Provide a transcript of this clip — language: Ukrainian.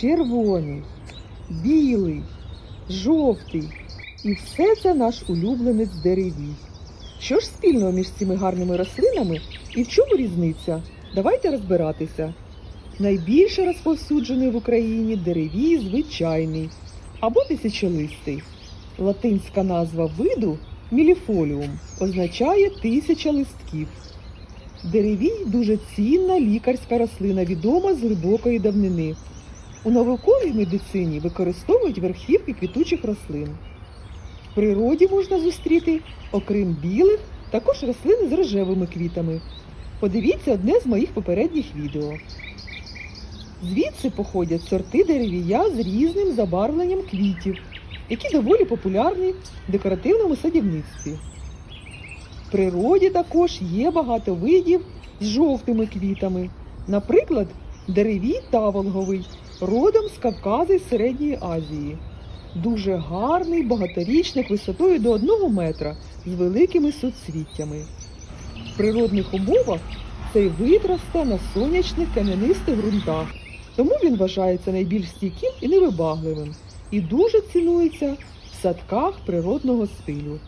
червоний, білий, жовтий. І все це наш улюбленець деревій. Що ж спільного між цими гарними рослинами і в чому різниця? Давайте розбиратися. Найбільше розповсюджений в Україні деревій звичайний або тисячолистий. Латинська назва виду міліфоліум означає тисяча листків. Деревій дуже цінна лікарська рослина, відома з глибокої давнини. У науковій медицині використовують верхівки квітучих рослин. В природі можна зустріти, окрім білих, також рослини з рожевими квітами. Подивіться одне з моїх попередніх відео. Звідси походять сорти деревія з різним забарвленням квітів, які доволі популярні в декоративному садівництві. В природі також є багато видів з жовтими квітами, наприклад, деревій таволговий, родом з Кавказу і Середньої Азії. Дуже гарний, багаторічник висотою до 1 метра з великими суцвіттями. В природних умовах цей вид росте на сонячних кам'янистих ґрунтах, тому він вважається найбільш стійким і невибагливим і дуже цінується в садках природного стилю.